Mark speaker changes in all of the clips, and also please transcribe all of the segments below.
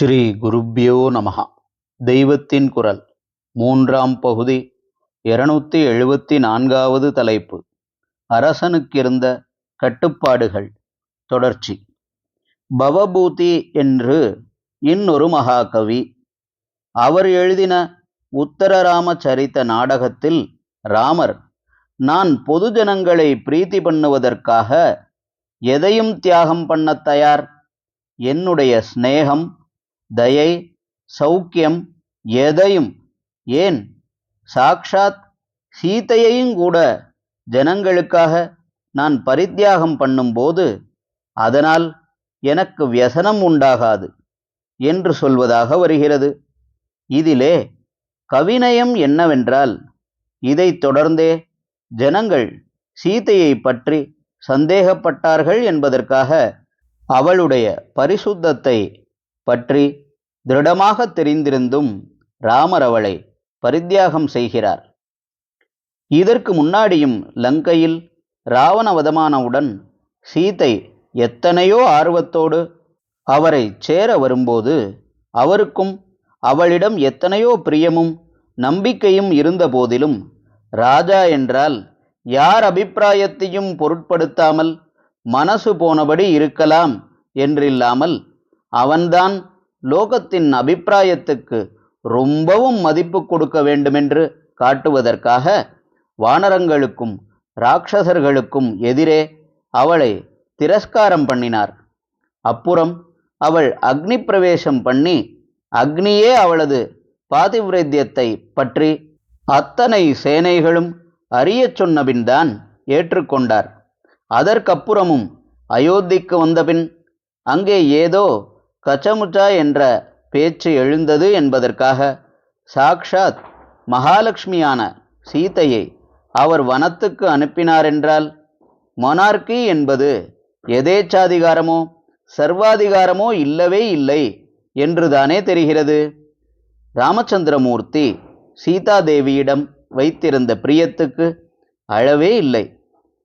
Speaker 1: ஸ்ரீ குருப்யோ நமகா தெய்வத்தின் குரல். மூன்றாம் பகுதி. இருநூத்தி எழுபத்தி நான்காவது தலைப்பு. அரசனுக்கிருந்த கட்டுப்பாடுகள். தொடர்ச்சி. பவபூதி என்று இன்னொரு மகாகவி அவர் எழுதின உத்தரராம சரித்த நாடகத்தில் ராமர் நான் பொதுஜனங்களை பிரீத்தி பண்ணுவதற்காக எதையும் தியாகம் பண்ணத் தயார்? என்னுடைய சிநேகம் தயை சௌக்கியம் எதையும். ஏன்? சாக்ஷாத் சீதையையும் கூட ஜனங்களுக்காக நான் பரித்தியாகம் பண்ணும்போது அதனால் எனக்கு வியசனம் உண்டாகாது என்று சொல்வதாக வருகிறது. இதிலே கவிநயம் என்னவென்றால் இதைத் தொடர்ந்தே ஜனங்கள் சீதையை பற்றி சந்தேகப்பட்டார்கள் என்பதற்காக அவளுடைய பரிசுத்தத்தை பற்றி திருடமாக தெரிந்திருந்தும் ராமர் அவளை பரித்தியாகம் செய்கிறார். இதற்கு முன்னாடியும் லங்கையில் ராவணவதமானவுடன் சீதை எத்தனையோ ஆர்வத்தோடு அவரை சேர வரும்போது அவருக்கும் அவளிடம் எத்தனையோ பிரியமும் நம்பிக்கையும் இருந்தபோதிலும் ராஜா என்றால் யார் அபிப்பிராயத்தையும் பொருட்படுத்தாமல் மனசு போனபடி இருக்கலாம் என்றில்லாமல் அவன்தான் லோகத்தின் அபிப்பிராயத்துக்கு ரொம்பவும் மதிப்பு கொடுக்க வேண்டுமென்று காட்டுவதற்காக வானரங்களுக்கும் ராட்சசர்களுக்கும் எதிரே அவளை திரஸ்காரம் பண்ணினார். அப்புறம் அவள் அக்னி பிரவேசம் பண்ணி அக்னியே அவளது பாதிவிரத்தியத்தை பற்றி அத்தனை சேனைகளும் அறியச் சொன்னபின்தான் ஏற்றுக்கொண்டார். அதற்கப்புறமும் அயோத்திக்கு வந்தபின் அங்கே ஏதோ கச்சமுச்சா என்ற பேச்சு எழுந்தது என்பதற்காக சாக்ஷாத் மகாலட்சுமியான சீதையை அவர் வனத்துக்கு அனுப்பினாரென்றால் மொனார்கி என்பது எதேச்சாதிகாரமோ சர்வாதிகாரமோ இல்லவே இல்லை என்றுதானே தெரிகிறது? ராமச்சந்திரமூர்த்தி சீதாதேவியிடம் வைத்திருந்த பிரியத்துக்கு அழவே இல்லை.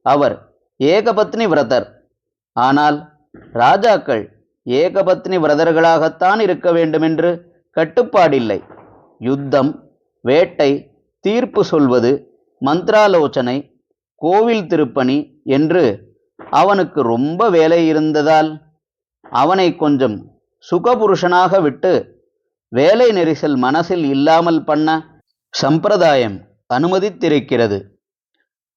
Speaker 1: அவர் ஏகபத்னி விரதர். ஆனால் ராஜாக்கள் ஏகபத்னி விரதர்களாகத்தான் இருக்க வேண்டுமென்று கட்டுப்பாடில்லை. யுத்தம் வேட்டை தீர்ப்பு சொல்வது மந்திராலோசனை கோவில் திருப்பணி என்று அவனுக்கு ரொம்ப வேலை இருந்ததால் அவனை கொஞ்சம் சுகபுருஷனாக விட்டு வேலை நெரிசல் மனசில் இல்லாமல் பண்ண சம்பிரதாயம் அனுமதித்திருக்கிறது.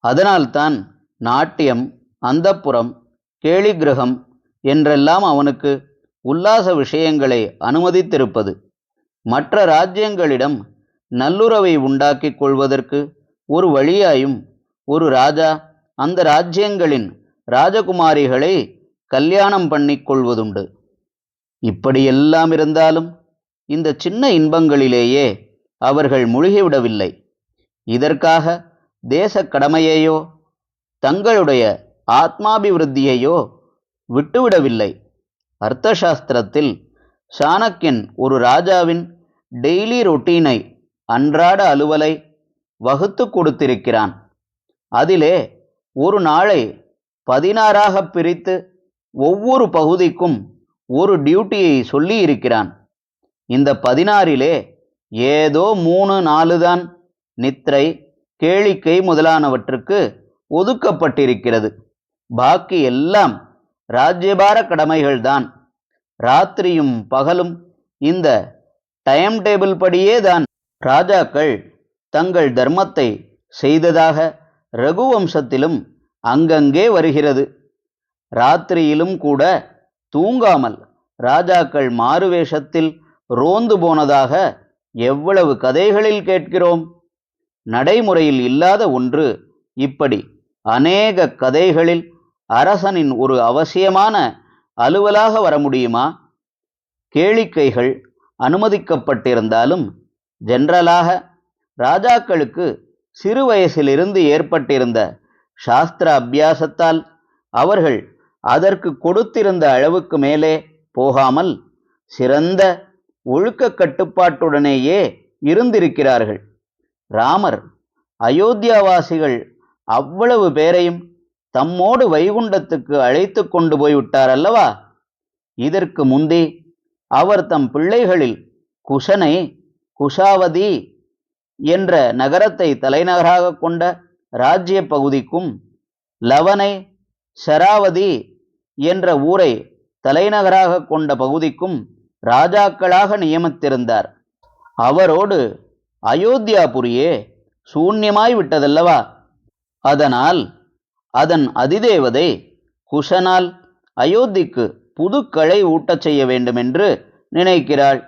Speaker 1: அதனால்தான் நாட்டியம் அந்தப்புறம் கேளிகிரகம் என்றெல்லாம் அவனுக்கு உல்லாச விஷயங்களை அனுமதித்திருப்பது. மற்ற ராஜ்யங்களிடம் நல்லுறவை உண்டாக்கிக் கொள்வதற்கு ஒரு வழியாயும் ஒரு ராஜா அந்த ராஜ்யங்களின் ராஜகுமாரிகளை கல்யாணம் பண்ணிக் கொள்வதுண்டு. இப்படியெல்லாம் இருந்தாலும் இந்த சின்ன இன்பங்களிலேயே அவர்கள் முழுகிவிடவில்லை. இதற்காக தேச கடமையையோ தங்களுடைய ஆத்மாபிவிருத்தியையோ விட்டுவிடவில்லை. அர்த்தசாஸ்திரத்தில் சாணக்கியன் ஒரு ராஜாவின் டெய்லி ரொட்டீனை அன்றாட அலுவலை வகுத்து கொடுத்திருக்கிறான். அதிலே ஒரு நாளை பதினாறாக பிரித்து ஒவ்வொரு பகுதிக்கும் ஒரு டியூட்டியை சொல்லி இருக்கிறான் இந்த பதினாறிலே ஏதோ மூணு நாலு தான் நித்ரை கேளிக்கை முதலானவற்றுக்கு ஒதுக்கப்பட்டிருக்கிறது. பாக்கி எல்லாம் ராஜ்யபார கடமைகள்தான். ராத்திரியும் பகலும் இந்த டைம் டேபிள் படியே தான் ராஜாக்கள் தங்கள் தர்மத்தை செய்ததாக ரகுவம்சத்திலும் அங்கங்கே வருகிறது. ராத்திரியிலும் கூட தூங்காமல் ராஜாக்கள் மாறுவேஷத்தில் ரோந்து போனதாக எவ்வளவு கதைகளில் கேட்கிறோம். நடைமுறையில் இல்லாத ஒன்று இப்படி அநேக கதைகளில் அரசனின் ஒரு அவசியமான அலுவலாக வர முடியுமா? கேளிக்கைகள் அனுமதிக்கப்பட்டிருந்தாலும் ஜென்ரலாக ராஜாக்களுக்கு சிறு வயசிலிருந்து ஏற்பட்டிருந்த சாஸ்திர அபியாசத்தால் அவர்கள் அதற்கு கொடுத்திருந்த அளவுக்கு மேலே போகாமல் சிறந்த ஒழுக்க கட்டுப்பாட்டுடனேயே இருந்திருக்கிறார்கள். ராமர் அயோத்தியாவாசிகள் அவ்வளவு பேரையும் தம்மோடு வைகுண்டத்துக்கு அழைத்து கொண்டு போய்விட்டார் அல்லவா? இதற்கு முந்தி அவர் தம் பிள்ளைகளில் குஷனை குஷாவதி என்ற நகரத்தை தலைநகராக கொண்ட ராஜ்ய பகுதிக்கும் லவனை ஷராவதி என்ற ஊரை தலைநகராக கொண்ட பகுதிக்கும் ராஜாக்களாக நியமித்திருந்தார். அவரோடு அயோத்தியாபுரியே சூன்யமாய் விட்டதல்லவா? அதனால் அதன் அதிதேவதை குஷனால் அயோத்திக்கு புதுக்களை ஊட்டச் செய்ய வேண்டுமென்று நினைக்கிறாள்.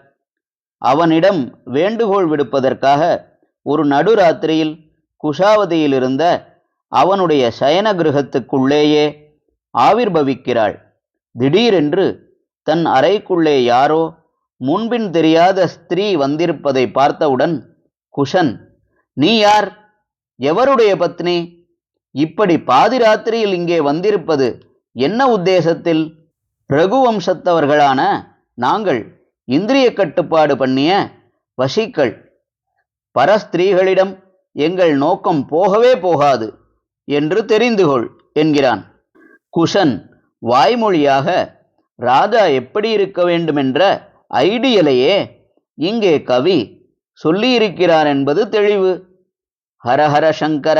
Speaker 1: அவனிடம் வேண்டுகோள் விடுப்பதற்காக ஒரு நடுராத்திரியில் குஷாவதியில் இருந்த அவனுடைய சயன கிரகத்துக்குள்ளேயே ஆவிர்பவிக்கிறாள். திடீரென்று தன் அறைக்குள்ளே யாரோ முன்பின் தெரியாத ஸ்திரீ வந்திருப்பதை பார்த்தவுடன் குஷன் நீ யார்? எவருடைய பத்னி? இப்படி பாதிராத்திரியில் இங்கே வந்திருப்பது என்ன உத்தேசத்தில்? ரகுவம்சத்தவர்களான நாங்கள் இந்திரிய கட்டுப்பாடு பண்ணிய வசிக்கள் பரஸ்திரீகளிடம் எங்கள் நோக்கம் போகவே போகாது என்று தெரிந்து கொள் என்கிறான். குஷன் வாய்மொழியாக ராஜா எப்படி இருக்க வேண்டுமென்ற ஐடியலையே இங்கே கவி சொல்லியிருக்கிறார் என்பது தெளிவு. ஹரஹர சங்கர